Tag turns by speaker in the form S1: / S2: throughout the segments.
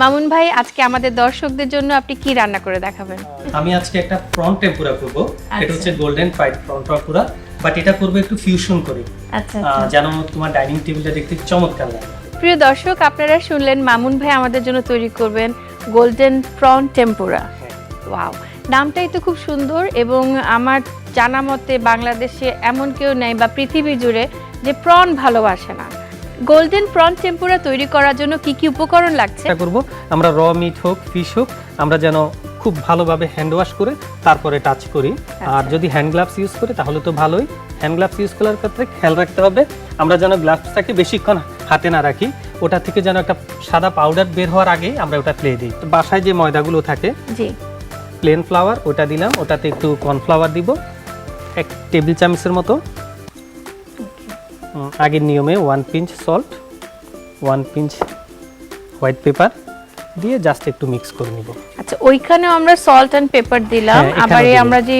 S1: মামুন ভাই আজকে আমাদের দর্শকদের জন্য আপনি কি রান্না করে দেখাবেন?
S2: আমি আজকে একটা প্রন টেম্পুরা করব। এটা
S1: আচ্ছা।
S2: হচ্ছে golden fried prawn tempura but এটা করব একটু ফিউশন করে।
S1: আচ্ছা
S2: যেন তোমার ডাইনিং টেবিলটা দেখতে চমৎকার লাগে।
S1: প্রিয় দর্শক আপনারা শুনলেন মামুন ভাই আমাদের জন্য তৈরি করবেন গোল্ডেন প্রন টেম্পুরা। ওয়াও নামটাই তো খুব সুন্দর এবং আমার জানা মতে বাংলাদেশে এমন কেউ নেই বা পৃথিবী জুড়ে যে প্রন ভালোবাসে না। গোল্ডেন প্রন টেম্পুরা তৈরি করার জন্য কি কি উপকরণ লাগছে?
S2: করব। আমরা র মিট হোক ফিশ হোক আমরা যেন খুব ভালোভাবে হ্যান্ড ওয়াশ করে তারপরে টাচ করি। আর যদি হ্যান্ড গ্লাভস ইউজ করি তাহলে তো ভালোই। হ্যান্ড গ্লাভস ইউজ করার ক্ষেত্রে খেয়াল রাখতে হবে আমরা যেন গ্লাভসটাকে বেশিক্ষণ হাতে না রাখি। ওটা থেকে যেন একটা সাদা পাউডার বের হওয়ার আগেই আমরা ওটা ফেলে দিই। তো বাসায় যে ময়দাগুলো থাকে
S1: জি।
S2: প্লেন ফ্লাওয়ার ওটা দিলাম ওটাতে একটু কর্নফ্লাওয়ার দিব এক টেবিল চামচের মতো। আগের নিয়মে one pinch salt one pinch white pepper দিয়ে জাস্ট একটু মিক্স করে নিব।
S1: আচ্ছা ওইখানেও আমরা সল্ট অ্যান্ড পেপার দিলাম।
S2: হ্যাঁ,
S1: আবার এই আমরা যে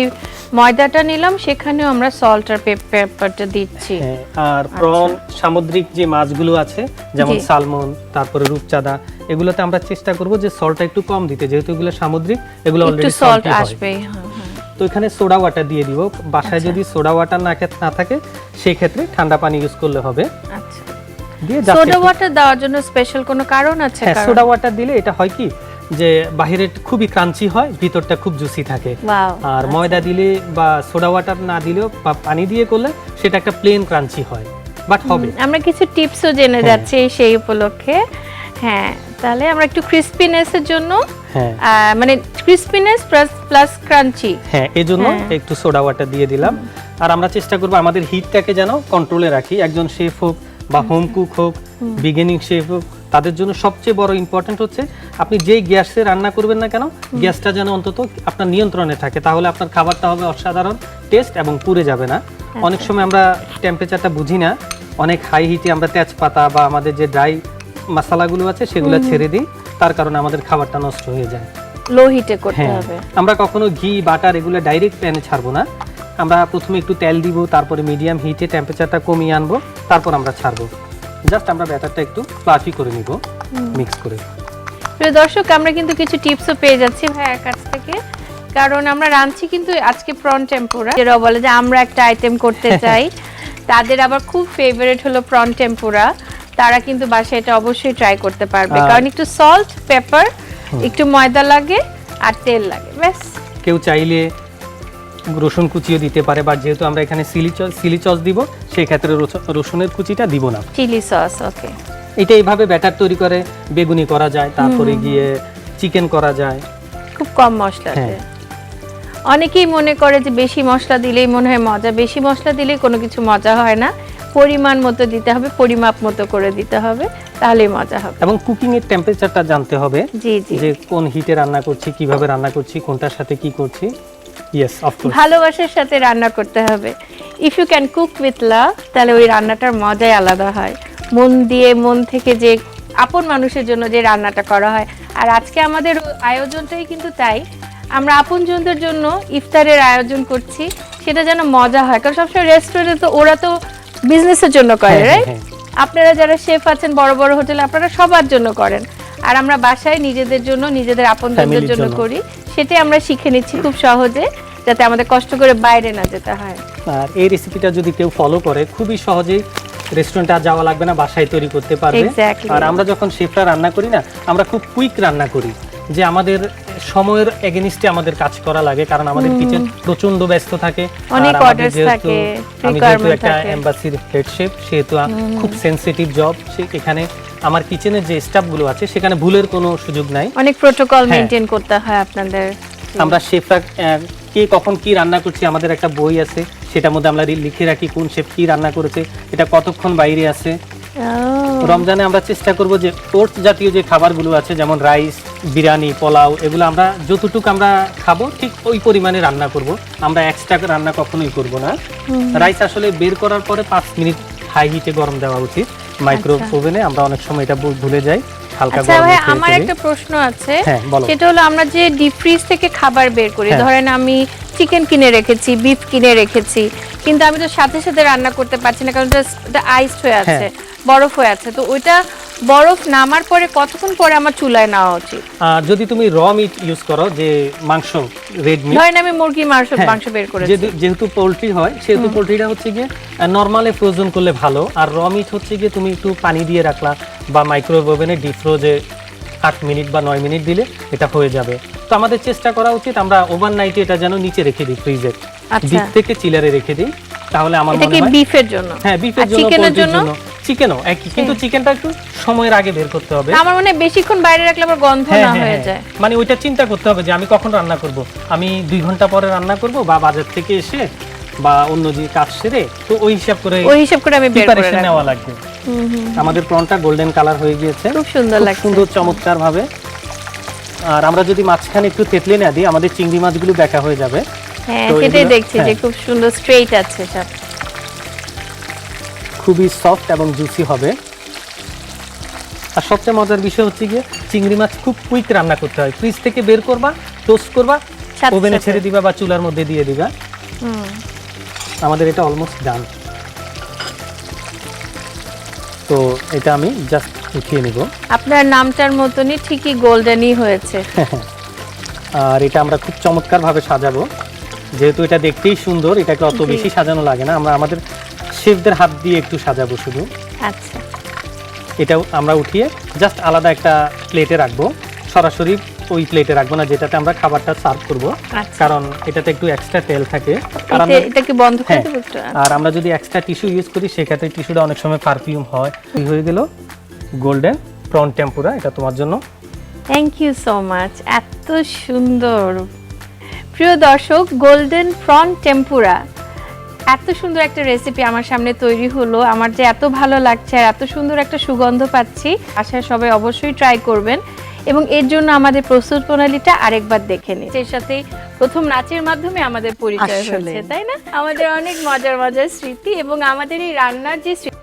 S1: ময়দাটা নিলাম সেখানেও আমরা সল্ট আর পেপারটা দিচ্ছি।
S2: হ্যাঁ, আর প্রন সামুদ্রিক যে মাছগুলো আছে যেমন সালমন তারপরে রূপচাঁদা এগুলোতে আমরা চেষ্টা করব যে সল্টটা একটু কম দিতে। যেহেতু এগুলো সামুদ্রিক এগুলো অলরেডি
S1: সল্ট
S2: আসবে তো এখানে সোডা ওয়াটার দিয়ে দিব। বাসায়
S1: আচ্ছা।
S2: যদি সোডা ওয়াটার না থাকে সেই ক্ষেত্রে ঠান্ডা পানি ইউজ করলে হবে।
S1: আচ্ছা।
S2: দিয়ে
S1: সোডা ওয়াটার দেওয়ার জন্য স্পেশাল কোনো কারণ আছে?
S2: হ্যাঁ? সোডা ওয়াটার দিলে এটা হয় কি? যে বাহিরে খুবই ক্রাঞ্চি হয় ভিতরটা খুব জুসি থাকে। আর
S1: আচ্ছা।
S2: ময়দা দিলে বা সোডা ওয়াটার না দিলেও বা পানি দিয়ে করলে সেটা একটা প্লেন ক্রাঞ্চি হয়। বাট হবে।
S1: আমরা কিছু টিপসও জেনে
S2: হ্যাঁ।
S1: যাচ্ছি সেই উপলক্ষে। হ্যাঁ তাহলে আমরা একটু ক্রিস্পিনেসের জন্য
S2: হ্যাঁ।
S1: মানে ক্রিস্পিনেস প্লাস প্লাস ক্রাঞ্চি
S2: হ্যাঁ এই জন্য
S1: হ্যাঁ।
S2: একটু সোডা ওয়াটার দিয়ে দিলাম। আর আমরা চেষ্টা করব আমাদের হিটটাকে যেন কন্ট্রোলে রাখি। একজন শেফ হোক বা হোম। কুক হোক বিগিনিং শেফ হোক তাদের জন্য সবচেয়ে বড় ইম্পর্টেন্ট হচ্ছে আপনি যেই গ্যাসে রান্না করবেন না কেন গ্যাসটা যেন অন্তত আপনার নিয়ন্ত্রণে থাকে। তাহলে আপনার খাবারটা হবে অসাধারণ টেস্ট এবং পুড়ে যাবে না। অনেক সময় আমরা টেম্পারেচারটা বুঝি না। অনেক হাই হিটে আমরা তেজপাতা বা আমাদের যে ড্রাই মশলাগুলো আছে সেগুলো ছেড়ে দিই। তার কারণে আমাদের খাবারটা নষ্ট হয়ে যায়।
S1: লো হিটে করতে
S2: হ্যাঁ।
S1: হবে।
S2: আমরা কখনো ঘি বাটার এগুলো ডাইরেক্ট প্যানে ছাড়বো না। আমরা প্রথমে একটু তেল দিব তারপরে মিডিয়াম হিটে টেম্পারেচারটা কমিয়ে আনব তারপর আমরা ছাড়বো। জাস্ট আমরা ব্যাটারটা একটু ফ্লাফি করে নিব মিক্স করে।
S1: প্রিয় দর্শক আমরা কিন্তু কিছু টিপসও পেয়ে যাচ্ছি ভাইয়ের কাছ থেকে। কারণ আমরা রাঁধছি কিন্তু আজকে প্রন টেম্পোরা যারা বলে যে আমরা একটা আইটেম করতে চাই। তাদের আবার খুব ফেভারিট হলো প্রন টেম্পুরা তারা কিন্তু বাসায় এটা অবশ্যই ট্রাই করতে পারবে। কারণ একটু সল্ট পেপার একটু ময়দা লাগে আর তেল লাগে ব্যাস।
S2: কেউ চাইলে রসুন কুচিও দিতে পারে বা যেহেতু আমরা এখানে সিলি চস সিলি চস দিব সেই ক্ষেত্রে রসুনের কুচিটা দিব না।
S1: চিলি সস ওকে
S2: এটা এইভাবে ব্যাটার তৈরি করে বেগুনি করা যায় তারপরে গিয়ে চিকেন করা যায়।
S1: খুব কম মশলা
S2: হ্যাঁ।
S1: অনেকেই মনে করে যে বেশি মশলা দিলেই মনে হয় মজা বেশি মশলা দিলেই কোনো কিছু মজা হয় না। পরিমাণ মতো দিতে হবে পরিমাপ মতো করে দিতে হবে তাহলেই মজা হবে।
S2: এবং কুকিং এর টেম্পারেচারটা জানতে হবে
S1: জি জি।
S2: যে কোন হিটে রান্না করছি কীভাবে রান্না করছি কোনটার সাথে কি করছি। ইয়েস অফকোর্স
S1: ভালোবাসার সাথে রান্না করতে হবে। If you can cook with love তাহলে ওই রান্নাটার মজাই আলাদা হয়। মন দিয়ে মন থেকে যে আপন মানুষের জন্য যে রান্নাটা করা হয়। আর আজকে আমাদের আয়োজনটাই কিন্তু তাই। আমরা আপনজনদের জন্য ইফতারের আয়োজন করছি। সেটা যেন মজা হয়। কারণ সবসময় রেস্টুরেন্টে তো ওরা তো বিজনেসের জন্য করে
S2: হ্যাঁ,
S1: রাইট
S2: হ্যাঁ,
S1: আপনারা যারা শেফ আছেন বড় বড় হোটেলে আপনারা সবার জন্য করেন। আর আমরা বাসায় নিজেদের জন্য নিজেদের আপনজনদের জন্য। করি। সেটাই আমরা শিখে নিচ্ছি খুব সহজে যাতে আমাদের কষ্ট করে বাইরে না যেতে হয়।
S2: আর এই রেসিপিটা যদি কেউ ফলো করে খুবই সহজেই রেস্টুরেন্টে আর যাওয়া লাগবে না বাসায় তৈরি করতে পারবে. আর আমরা যখন শেফরা রান্না করি না আমরা খুব কুইক রান্না করি। যে আমাদের সময়ের এগেনিস্টে আমাদের কাজ করা লাগে কারণ আমাদের কিচেন প্রচণ্ড ব্যস্ত থাকে
S1: অনেক
S2: যেহেতু-
S1: থাকে,
S2: আমি যেহেতু একটা। এম্বাসির হেড শেফ সেহেতু খুব সেনসিটিভ জব সে এখানে আমার কিচেনের যে স্টাফগুলো আছে সেখানে ভুলের কোনো সুযোগ নাই।
S1: অনেক প্রোটোকল
S2: হ্যাঁ।
S1: মেনটেন করতে হয় আপনাদের।
S2: আমরা শেফরা কে কখন কি রান্না করছি আমাদের একটা বই আছে সেটার মধ্যে আমরা লিখে রাখি কোন শেফ কি রান্না করেছে এটা কতক্ষণ বাইরে আছে। রমজানে আমরা চেষ্টা করব যে ওটস জাতীয় যে খাবারগুলো আছে যেমন রাইস বিরিয়ানি পোলাও এগুলো আমরা যতটুকু আমরা খাব ঠিক ওই পরিমাণে রান্না করব। আমরা এক্সট্রা রান্না কখনোই করব না। রাইস আসলে বের করার পরে পাঁচ মিনিট হাই হিটে গরম দেওয়া উচিত। মাইক্রো ওভেনে আমরা অনেক সময় এটা ভুলে যাই।
S1: আচ্ছা ভাই আমার একটা প্রশ্ন আছে।
S2: হ্যাঁ,
S1: সেটা হলো আমরা যে ডিপ ফ্রিজ থেকে খাবার বের করি
S2: হ্যাঁ।
S1: ধরেন আমি চিকেন কিনে রেখেছি বিফ কিনে রেখেছি কিন্তু আমি তো সাথে সাথে রান্না করতে পারছি না কারণ এটা আইসড হয়ে আছে
S2: হ্যাঁ।
S1: বরফ হয়ে আছে। তো ওইটা বরফ নামার পরে কতক্ষণ পরে আমার চুলায় নেওয়া উচিত?
S2: যদি তুমি র মিট ইউজ করো যে মাংস রেড মিট
S1: ধরেন আমি মুরগি মাংস
S2: হ্যাঁ,
S1: মাংস বের করেছি।
S2: যেহেতু- পোলট্রি হয় সেহেতু পোলট্রিটা হচ্ছে গিয়ে নর্মালে ফ্রোজন করলে ভালো। আর র মিট হচ্ছে গিয়ে তুমি একটু পানি দিয়ে রাখলা বা মাইক্রোওয়েভ ওভেনে ডিপ ফ্রোজে আট মিনিট বা নয় মিনিট দিলে এটা হয়ে যাবে। তো আমাদের চেষ্টা করা উচিত আমরা ওভার নাইটে এটা যেন নিচে রেখে দিই ফ্রিজে
S1: আচ্ছা।
S2: ডিপ থেকে চিলারে রেখে দিই তাহলে আমার মনে হয়
S1: বিফের জন্য?
S2: হ্যাঁ বিফের জন্য
S1: চিকেনের জন্য?
S2: জন্য। চিকেনও একই কিন্তু চিকেনটা একটু সময়ের আগে বের করতে হবে।
S1: আমার মনে হয় বেশিক্ষণ বাইরে রাখলে আবার গন্ধ
S2: হ্যাঁ,
S1: না
S2: হ্যাঁ,
S1: হয়ে
S2: হ্যাঁ।
S1: যায়।
S2: মানে ওইটা চিন্তা করতে হবে যে আমি কখন রান্না করব? আমি দুই ঘণ্টা পরে রান্না করব বা বাজার থেকে এসে বা অন্য যে কাজ সেরে তো ওই হিসাব করে
S1: ওই হিসাব করে আমি বের করে
S2: নেওয়া লাগবে। আমাদের প্রনটা গোল্ডেন কালার হয়ে গিয়েছে।
S1: খুব সুন্দর লাগছে।
S2: সুন্দর চমৎকার ভাবে আর আমরা যদি মাঝখানে একটু তেতলে না দিই আমাদের চিংড়ি মাছগুলো দেখা হয়ে যাবে।
S1: হ্যাঁ সেটাই দেখছি যে
S2: হ্যাঁ।
S1: খুব সুন্দর স্ট্রেইট আছে সব।
S2: খুবই সফট এবং জুসি হবে। আর সবচেয়ে মজার বিষয় হচ্ছে গিয়ে চিংড়ি মাছ খুব কুইক রান্না করতে হয়। ফ্রিজ থেকে বের করবা টোস্ট করবা ওভেনে ছেড়ে দিবা বা চুলার মধ্যে দিয়ে দিবা। আমাদের এটা অলমোস্ট ডান তো এটা আমি জাস্ট উঠিয়ে নিব।
S1: আপনার নামটার মতনই ঠিকই গোল্ডেনই হয়েছে।
S2: আর এটা আমরা খুব চমৎকার ভাবে সাজাবো। যেহেতু এটা দেখতেই সুন্দর এটাকে অত বেশি সাজানো লাগে না। আমরা আমাদের শেফদের হাত দিয়ে একটু সাজাবো শুধু।
S1: আচ্ছা।
S2: এটাও আমরা উঠিয়ে জাস্ট আলাদা একটা প্লেটে রাখব। সরাসরি ওই প্লেটে রাখব না যেটাতে আমরা খাবারটা সার্ভ করব।
S1: আচ্ছা।
S2: কারণ এটাতে একটু এক্সট্রা তেল থাকে। আর
S1: এটা
S2: আমরা
S1: এটা কি বন্ধ করে
S2: হ্যাঁ, আর আমরা যদি এক্সট্রা টিস্যু ইউজ করি সেক্ষেত্রে টিস্যুটা অনেক সময় পারফিউম হয়। এই হয়ে গেল? গোল্ডেন প্রন টেম্পুরা এটা তোমার জন্য।
S1: থ্যাংক ইউ সো মাচ এত সুন্দর। প্রিয় দর্শক গোল্ডেন প্রন টেম্পুরা এত সুন্দর একটা রেসিপি আমার সামনে তৈরি হলো। আমার যে এত ভালো লাগছে আর এত সুন্দর একটা সুগন্ধ পাচ্ছি আশা সবাই অবশ্যই ট্রাই করবেন। এবং এর জন্য আমাদের প্রস্তুত প্রণালীটা আরেকবার দেখে নিন। এর সাথে প্রথম নাচের মাধ্যমে আমাদের পরিচয় হয়েছে তাই না? আমাদের অনেক মজার মজার স্মৃতি এবং আমাদের এই রান্নার যে স্মৃতি